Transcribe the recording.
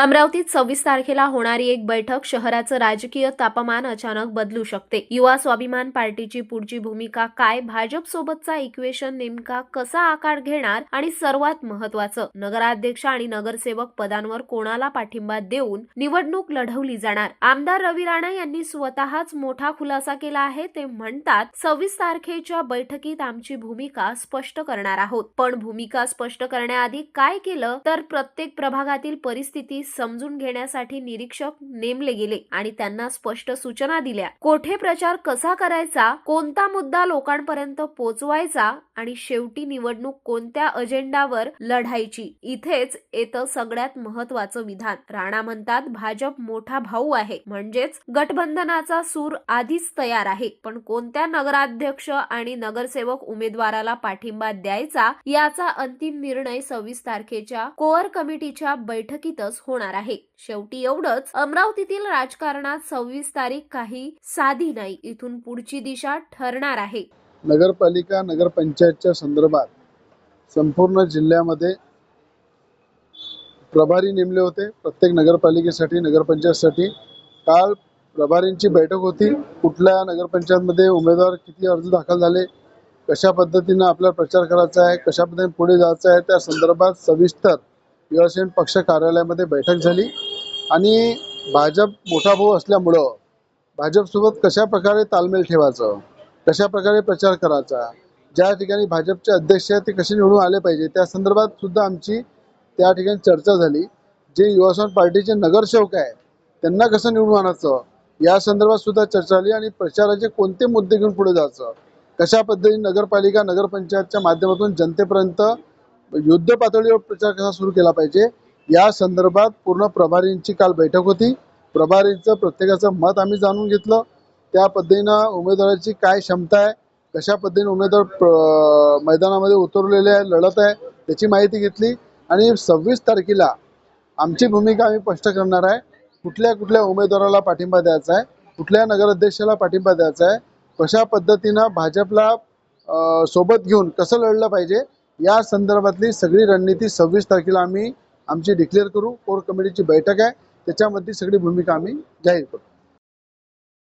अमरावतीत सव्वीस तारखेला होणारी एक बैठक शहराचं राजकीय तापमान अचानक बदलू शकते. युवा स्वाभिमान पार्टीची पुढची भूमिका काय? भाजप सोबतचा इक्वेशन नेमका कसा आकार घेणार? आणि सर्वात महत्वाचं नगराध्यक्ष आणि नगरसेवक पदांवर कोणाला पाठिंबा देऊन निवडणूक लढवली जाणार? आमदार रवी राणा यांनी स्वतःच मोठा खुलासा केला आहे. ते म्हणतात सव्वीस तारखेच्या बैठकीत आमची भूमिका स्पष्ट करणार आहोत. पण भूमिका स्पष्ट करण्याआधी काय केलं? तर प्रत्येक प्रभागातील परिस्थिती समजून घेण्यासाठी निरीक्षक नेमले गेले आणि त्यांना स्पष्ट सूचना दिल्या. कोठे प्रचार कसा करायचा कोणता मुद्दा लोकांपर्यंत पोचवायचा आणि शेवटी निवडणूक कोणत्या अजेंडावर लढायची इथेच येतं सगळ्यात महत्वाचं विधान. राणा म्हणतात भाजप मोठा भाऊ आहे म्हणजेच गठबंधनाचा सूर आधीच तयार आहे. पण कोणत्या नगराध्यक्ष आणि नगरसेवक उमेदवाराला पाठिंबा द्यायचा याचा अंतिम निर्णय सव्वीस तारखेच्या कोअर कमिटीच्या बैठकीतच होणार आहे. शेवटी एवढंच अमरावतीतील राजकारणात सव्वीस तारीख काही साधी नाही. इथून पुढची दिशा ठरणार आहे. नगरपालिका नगरपंचायतच्या संदर्भात संपूर्ण जिल्ह्यामध्ये प्रभारी नेमले होते. प्रत्येक नगरपालिकेसाठी नगरपंचायतसाठी काल प्रभारींची बैठक होती. कुठल्या नगरपंचायतमध्ये उमेदवार किती अर्ज दाखल झाले कशा पद्धतीनं आपला प्रचार करायचा आहे कशा पद्धतीने पुढे जायचं आहे त्या संदर्भात सविस्तर युवासेन पक्ष कार्यालयामध्ये बैठक झाली. आणि भाजप मोठा भाऊ असल्यामुळं भाजपसोबत कशा प्रकारे तालमेल ठेवायचं? कशा प्रकारे प्रचार करायचा? ज्या ठिकाणी भाजपचे अध्यक्ष आहेत ते कसे निवडून आले पाहिजे? त्या संदर्भात सुद्धा आमची त्या ठिकाणी चर्चा झाली. जे युवासन पार्टीचे नगरसेवक आहे त्यांना कसं निवडून आणायचं? या संदर्भात सुद्धा चर्चा झाली आणि प्रचाराचे कोणते मुद्दे घेऊन पुढे जायचं? कशा पद्धतीने नगरपालिका नगरपंचायतच्या माध्यमातून जनतेपर्यंत युद्ध पातळीवर प्रचार कसा सुरू केला पाहिजे? या संदर्भात पूर्ण प्रभारींची काल बैठक होती. प्रभारींचं प्रत्येकाचं मत आम्ही जाणून घेतलं. त्या पद्धतीनं उमेदवाराची काय क्षमता आहे? कशा पद्धतीने उमेदवार प्र- मैदानामध्ये उतरलेले आहे लढत आहे त्याची माहिती घेतली. आणि सव्वीस तारखेला आमची भूमिका आम्ही स्पष्ट करणार आहे. कुठल्या कुठल्या उमेदवाराला पाठिंबा द्यायचा आहे? कुठल्या नगराध्यक्षाला पाठिंबा द्यायचा आहे? कशा पद्धतीनं भाजपला सोबत घेऊन कसं लढलं पाहिजे? या संदर्भातली सगळी रणनीती सव्वीस तारखेला आम्ही आमची डिक्लेअर करू. कोर कमिटीची बैठक आहे. त्याच्यामध्ये सगळी भूमिका आम्ही जाहीर करू